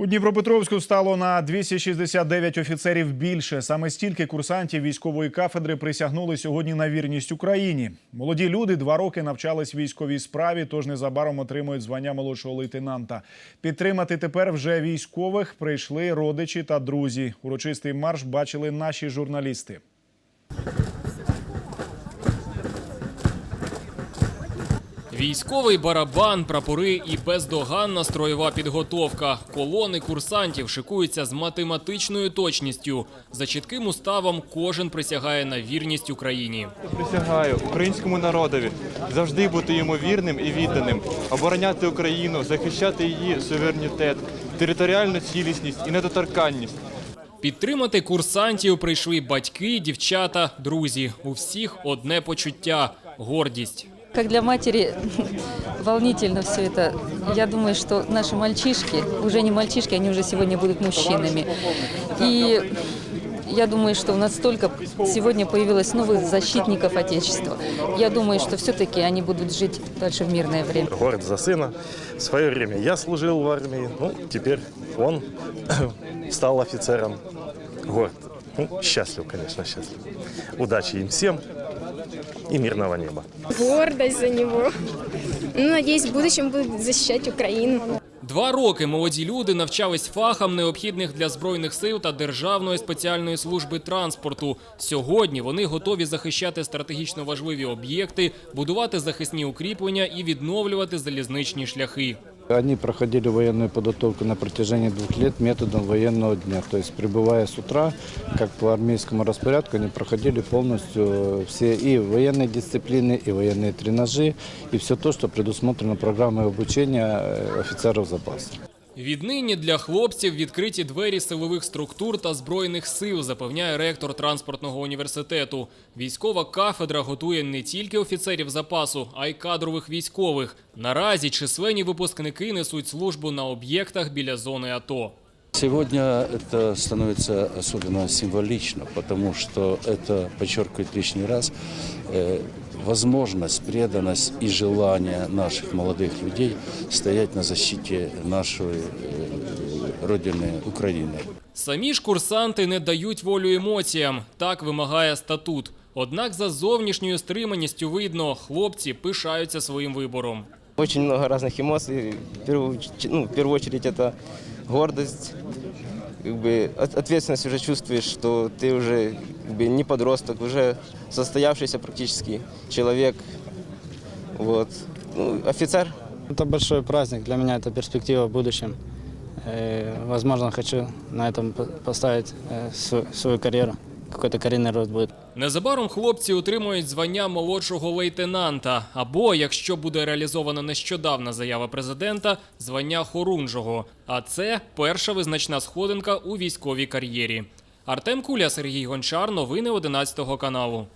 У Дніпропетровську стало на 269 офіцерів більше. Саме стільки курсантів військової кафедри присягнули сьогодні на вірність Україні. Молоді люди два роки навчались військовій справі, тож незабаром отримують звання молодшого лейтенанта. Підтримати тепер вже військових прийшли родичі та друзі. Урочистий марш бачили наші журналісти. Військовий барабан, прапори і бездоганна строєва підготовка. Колони курсантів шикуються з математичною точністю. За чітким уставом кожен присягає на вірність Україні. Присягаю українському народові завжди бути йому вірним і відданим, обороняти Україну, захищати її суверенітет, територіальну цілісність і недоторканність. Підтримати курсантів прийшли батьки, дівчата, друзі. У всіх одне почуття гордість. Как для матери волнительно все это. Я думаю, что наши мальчишки, уже не мальчишки, они уже сегодня будут мужчинами. И я думаю, что у нас столько сегодня появилось новых защитников Отечества. Я думаю, что все-таки они будут жить дальше в мирное время. горд за сына. В свое время я служил в армии, ну, теперь он стал офицером. Горд. Ну, счастлив, конечно, счастлив. Удачи им всем и мирного неба. гордость за него. Ну, надеюсь, в будущем будет защищать Украину. Два роки молоді люди навчались фахам, необхідних для збройних сил та Державної спеціальної служби транспорту. Сьогодні вони готові захищати стратегічно важливі об'єкти, будувати захисні укріплення і відновлювати залізничні шляхи. Они проходили военную подготовку на протяжении двух лет методом военного дня. То есть прибывая с утра, как по армейскому распорядку, они проходили полностью все и военные дисциплины, и военные тренажи, и все то, что предусмотрено программой обучения э, офицеров запаса. Віднині для хлопців відкриті двері силових структур та збройних сил, запевняє ректор транспортного університету. Військова кафедра готує не тільки офіцерів запасу, а й кадрових військових. Наразі численні випускники несуть службу на об'єктах біля зони АТО. Сегодня это становится особенно символично, потому что это подчеркивает лишний раз э, возможность, преданность и желание наших молодых людей стоять на защите нашей э, Родины Украины. Самі ж курсанти не дають волю емоціям. Так вимагає статут. Однак за зовнішньою стриманістю видно, хлопці пишаються своїм вибором. Очень много разных эмоций. В первую, ч- ну, в первую очередь это гордость, как бы от- ответственность уже чувствуешь, что ты уже как бы, не подросток, уже состоявшийся практически человек. Вот. Ну, офицер Это большой праздник, для меня это перспектива в будущем. Э, Возможно, хочу на этом по- поставить э, свою, свою карьеру. Какой-то карьерный рост будет. Незабаром хлопці отримують звання молодшого лейтенанта, або, якщо буде реалізована нещодавна заява президента, звання хорунжого. А це перша визначна сходинка у військовій кар'єрі. Артем Куля, Сергій Гончар. Новини 11 каналу.